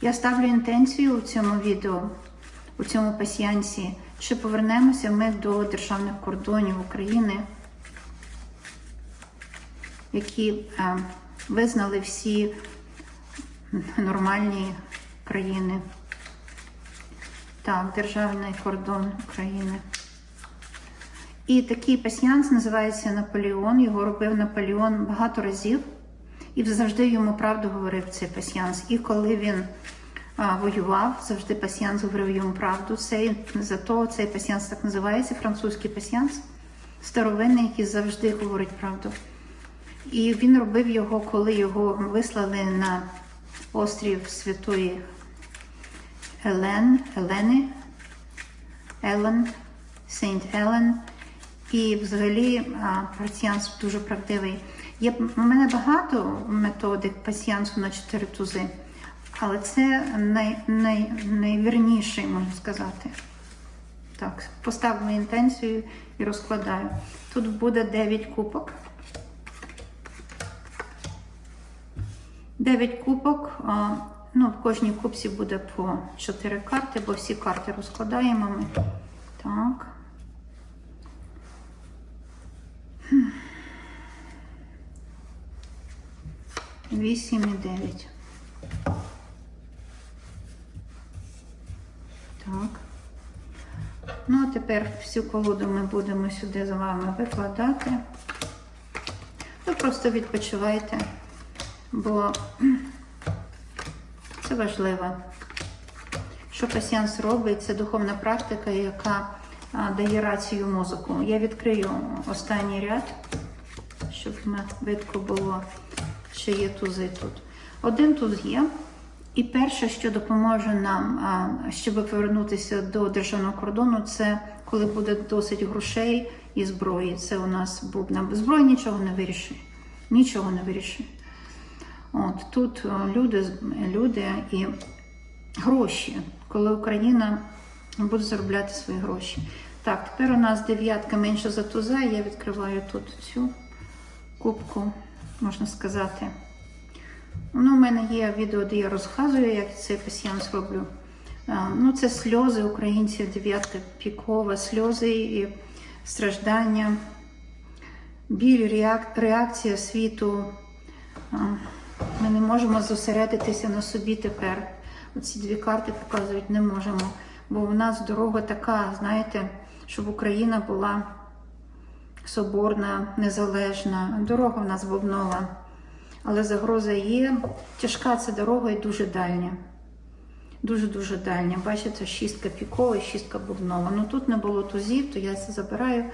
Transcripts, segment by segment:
Я ставлю інтенцію у цьому відео, у цьому пасіянсі, що повернемося ми до державних кордонів України, які е, визнали всі нормальні країни. Так, державний кордон України. І такий пасіянс називається Наполеон. Його робив Наполеон багато разів. І завжди йому правду говорив цей пасіянс. І коли він а, воював, завжди пасіянс говорив йому правду. Цей, зато цей пасіянс так називається, французький пасіянс, старовинний, який завжди говорить правду. І він робив його, коли його вислали на острів Святої Елен, Елени, Елен, Сейнт Елен. І взагалі а, пасіянс дуже правдивий. Є у мене багато методик пасіянсу на чотири тузи, але це най, най, найвірніший, можна сказати. Так, поставимо інтенцію і розкладаю. Тут буде 9 кубок. 9 кубок. Ну, в кожній кубці буде по 4 карти, бо всі карти розкладаємо ми. Так. Вісім і дев'ять. Так. Ну, а тепер всю колоду ми будемо сюди з вами викладати. Ви просто відпочивайте, бо це важливо. Що пасіянс робить, це духовна практика, яка дає рацію мозоку. Я відкрию останній ряд, щоб видко було, що є тузи тут. Один туз є. І перше, що допоможе нам, щоб повернутися до державного кордону, це коли буде досить грошей і зброї. Це у нас бубна. Зброя нічого не вирішує. Нічого не вирішує. От тут люди, люди і гроші, коли Україна буде заробляти свої гроші. Так, тепер у нас дев'ятка менше за туза. Я відкриваю тут цю кубку, можна сказати. Ну, у мене є відео, де я розказую, як цей пасіянс роблю. Ну, це сльози українців, дев'ятка пікова, сльози і страждання, біль, реак- реакція світу. Ми не можемо зосередитися на собі тепер. Оці дві карти показують не можемо. Бо у нас дорога така, знаєте, щоб Україна була соборна, незалежна. Дорога в нас бубнова. Але загроза є. Тяжка ця дорога і дуже дальня. Дуже-дуже дальня. Бачите, шістка пікова шістка бубнова. Ну тут не було тузів, то я це забираю.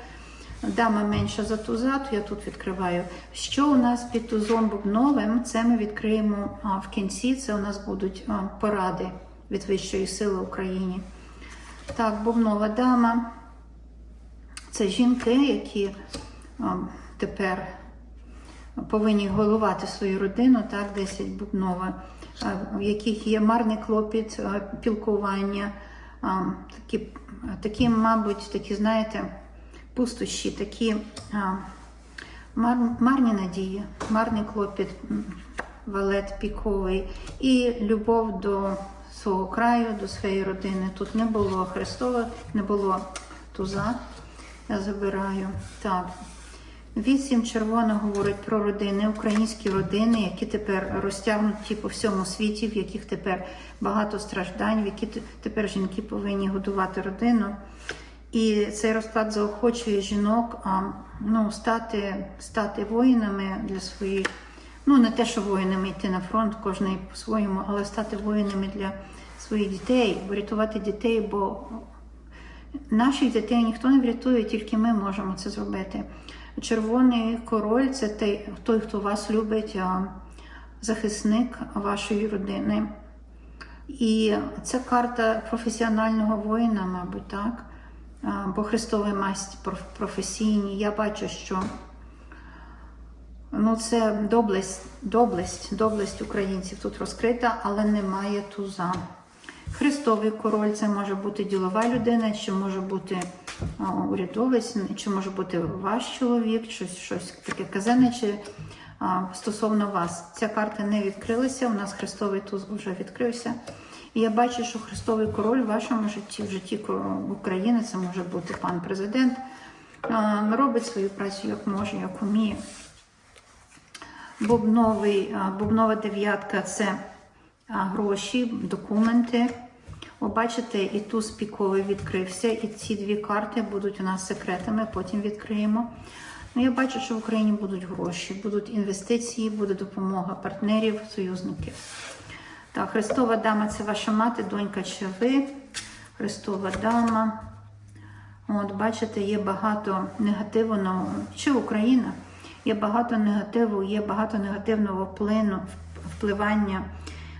Дама менша за туза, то я тут відкриваю. Що у нас під тузом бубновим? Це ми відкриємо а, в кінці. Це у нас будуть а, поради від Вищої сили Україні. Так, бубнова дама. Це жінки, які тепер повинні головати свою родину, так, 10 бубнова, в яких є марний клопіт, пілкування, такі, такі, мабуть, такі, знаєте, пустощі, такі мар, марні надії, марний клопіт, валет піковий і любов до свого краю, до своєї родини. Тут не було Христова, не було туза. Я забираю. Так. Вісім червона говорить про родини, українські родини, які тепер розтягнуті по всьому світі, в яких тепер багато страждань, в які тепер жінки повинні годувати родину. І цей розклад заохочує жінок а, ну, стати, стати воїнами для своїх. Ну, не те, що воїнами йти на фронт, кожен по-своєму, але стати воїнами для своїх дітей, врятувати дітей, бо Наших дітей ніхто не врятує, тільки ми можемо це зробити. Червоний король це той, той хто вас любить, захисник вашої родини. І це карта професіонального воїна, мабуть, так. Бо Христовий масть професійні. Я бачу, що ну, це доблесть, доблесть, доблесть українців тут розкрита, але немає туза. Христовий король це може бути ділова людина, чи може бути урядовець, чи може бути ваш чоловік, щось, щось таке казане, чи а, стосовно вас. Ця карта не відкрилася, у нас Христовий туз вже відкрився. І я бачу, що Христовий король в вашому житті, в житті України, це може бути пан президент, а, робить свою працю як може, як уміє. Бубновий, а, бубнова дев'ятка це гроші, документи. Ви бачите, і туз піковий відкрився, і ці дві карти будуть у нас секретами, потім відкриємо. Ну, я бачу, що в Україні будуть гроші, будуть інвестиції, буде допомога партнерів, союзників. Так, Христова дама це ваша мати, донька чи ви. Христова дама. От, бачите, є багато негативу на чи Україна, є багато негативу, є багато негативного вплину, впливання.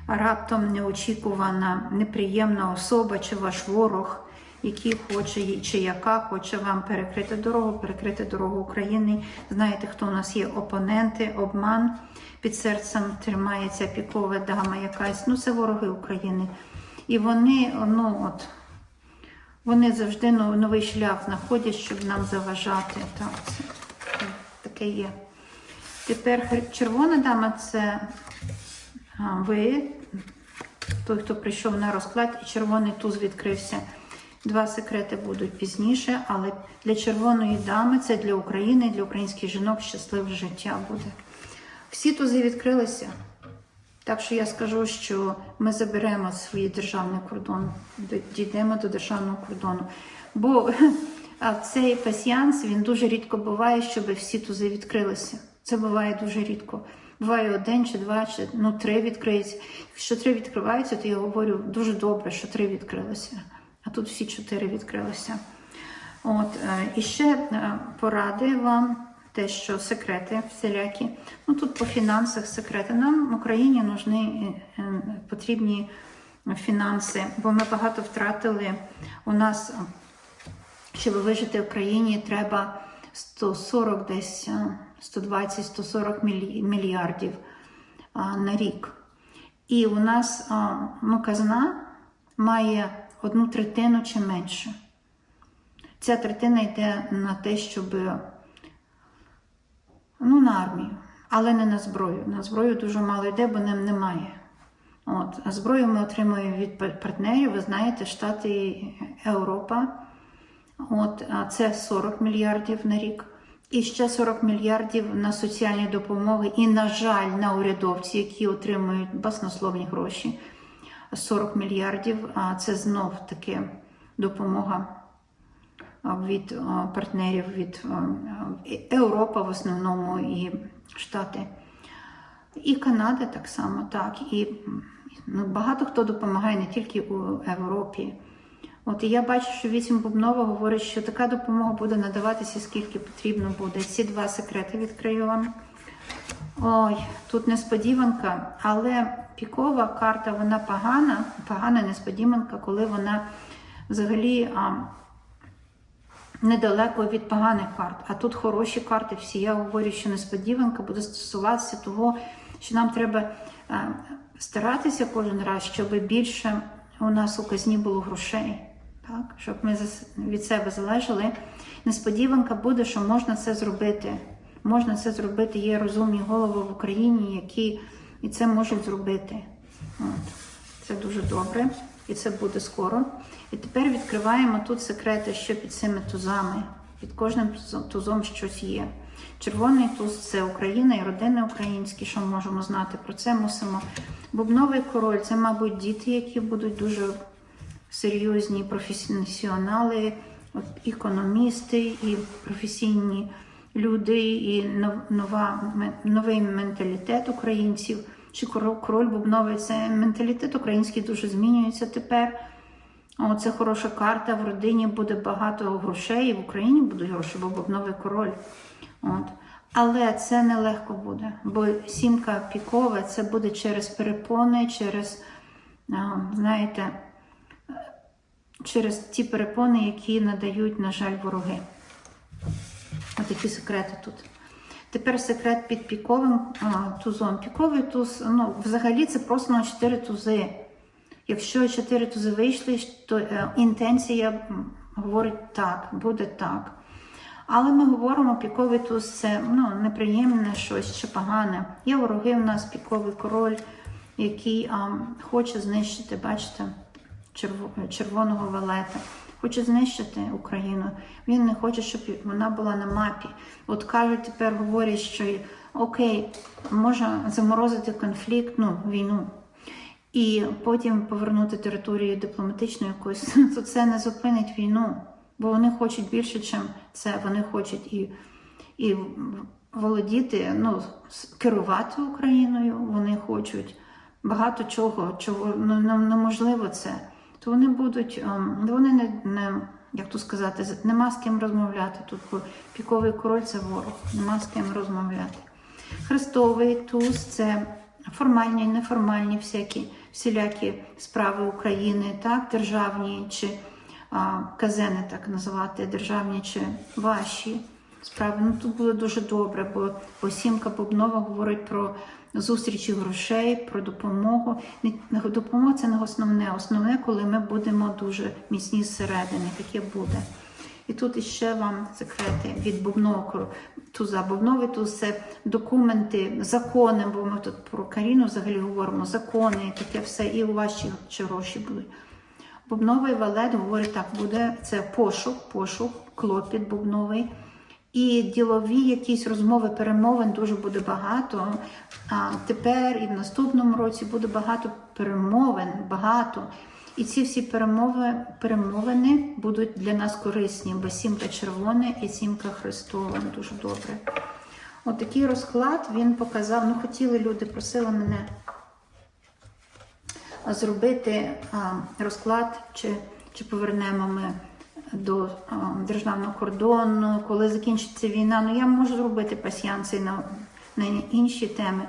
Раптом неочікувана, неприємна особа чи ваш ворог, який хоче чи яка хоче вам перекрити дорогу, перекрити дорогу України. Знаєте, хто у нас є опоненти, обман під серцем тримається пікова дама якась. Ну, це вороги України. І вони, ну от. Вони завжди ну, новий шлях знаходять, щоб нам заважати. Так, це таке є. Тепер червона дама це ви, той, хто прийшов на розклад, і червоний туз відкрився. Два секрети будуть пізніше, але для червоної дами це для України, для українських жінок щасливе життя буде. Всі тузи відкрилися. Так що я скажу, що ми заберемо свій державний кордон, дійдемо до державного кордону. Бо цей пасіянс він дуже рідко буває, щоб всі тузи відкрилися. Це буває дуже рідко. Буває один чи два, чи ну три відкриються. Якщо три відкриваються, то я говорю дуже добре, що три відкрилися. А тут всі чотири відкрилися. От, е, і ще е, поради вам, те, що секрети всілякі. Ну тут по фінансах секрети. Нам в Україні нужні е, потрібні фінанси, бо ми багато втратили. У нас, щоб вижити в країні, треба 140 десь 120-140 мільярдів на рік. І у нас ну, казна має одну третину чи менше. Ця третина йде на те, щоб ну, на армію, але не на зброю. На зброю дуже мало йде, бо нам немає. От. А зброю ми отримуємо від партнерів. Ви знаєте, Штати Європа. От, а це 40 мільярдів на рік. І ще 40 мільярдів на соціальні допомоги. І, на жаль, на урядовці, які отримують баснословні гроші. 40 мільярдів. Це знов таки допомога від партнерів, від а, в основному і Штати. І Канада так само, так. І ну, багато хто допомагає не тільки у Європі. От і я бачу, що вісім Бубнова говорить, що така допомога буде надаватися скільки потрібно буде. Ці два секрети відкрию вам. Ой, тут несподіванка, але пікова карта вона погана, погана несподіванка, коли вона взагалі а, недалеко від поганих карт. А тут хороші карти всі. Я говорю, що несподіванка буде стосуватися того, що нам треба а, старатися кожен раз, щоб більше у нас у казні було грошей. Так, щоб ми від себе залежали. Несподіванка буде, що можна це зробити. Можна це зробити. Є розумні голови в Україні, які і це можуть зробити. От. Це дуже добре, і це буде скоро. І тепер відкриваємо тут секрети, що під цими тузами. Під кожним тузом щось є. Червоний туз це Україна і родини українські, що можемо знати про це мусимо. Бубновий король це, мабуть, діти, які будуть дуже серйозні професіонали, економісти і професійні люди, і нова, новий менталітет українців. Чи король, бубновий це менталітет український дуже змінюється тепер. О, це хороша карта. В родині буде багато грошей, і в Україні будуть гроші, бо бубновий король. От. Але це нелегко буде, бо сімка пікова це буде через перепони, через, знаєте, через ті перепони, які надають, на жаль, вороги. Отакі секрети тут. Тепер секрет під піковим а, тузом. Піковий туз, ну, взагалі це просто на 4 тузи. Якщо 4 тузи вийшли, то е, інтенція говорить так, буде так. Але ми говоримо, піковий туз це ну, неприємне щось чи погане. Є вороги в нас, піковий король, який а, хоче знищити, бачите, червоного валета. Хоче знищити Україну. Він не хоче, щоб вона була на мапі. От кажуть, тепер говорять, що окей, можна заморозити конфлікт, ну, війну, і потім повернути територію дипломатичну якусь, то це не зупинить війну. Бо вони хочуть більше, ніж це. Вони хочуть і, і володіти, ну, керувати Україною. Вони хочуть багато чого, чого ну, неможливо це. То вони будуть, ем, вони не, не як то сказати, нема з ким розмовляти. Тут піковий король це ворог, нема з ким розмовляти. Хрестовий туз це формальні неформальні всякі всілякі справи України, так, державні чи а, казени, так називати, державні чи ваші справи. Ну тут було дуже добре, бо, сімка Бубнова говорить про зустрічі грошей, про допомогу. Допомога це не основне. Основне, коли ми будемо дуже міцні зсередини, таке буде. І тут іще вам секрети від бубнового туза. Бубновий туз це документи, закони, бо ми тут про Каріну взагалі говоримо, закони, і таке все, і у ще гроші будуть. Бубновий валет говорить так, буде це пошук, пошук, клопіт бубновий. І ділові якісь розмови, перемовин дуже буде багато. А тепер і в наступному році буде багато перемовин, багато. І ці всі перемови, перемовини будуть для нас корисні, бо сімка червона і сімка хрестова. Дуже добре. От розклад він показав. Ну, хотіли люди, просили мене зробити а, розклад, чи, чи повернемо ми до а, державного кордону, коли закінчиться війна. Ну я можу зробити пасіянси на, на інші теми.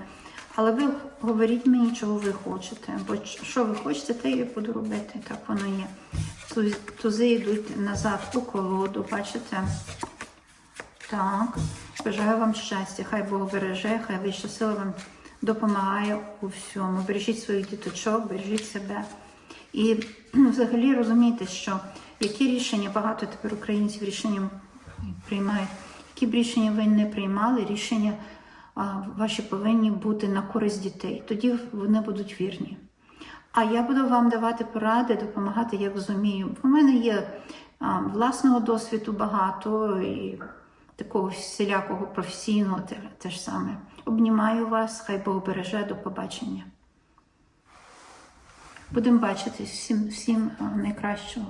Але ви говоріть мені, чого ви хочете. Бо що ви хочете, те я буду робити. Так воно є. Тузи йдуть назад у колоду, бачите? Так. Бажаю вам щастя. Хай Бог береже, хай вища сила вам допомагає у всьому. Бережіть своїх діточок, бережіть себе. І взагалі розумійте, що які рішення, багато тепер українців рішення приймають, які б рішення ви не приймали, рішення ваші повинні бути на користь дітей. Тоді вони будуть вірні. А я буду вам давати поради, допомагати, як зумію. У мене є власного досвіду багато і такого всілякого професійного те, те ж саме. Обнімаю вас, хай Бог береже, до побачення. Будемо бачитись всім, всім найкращого.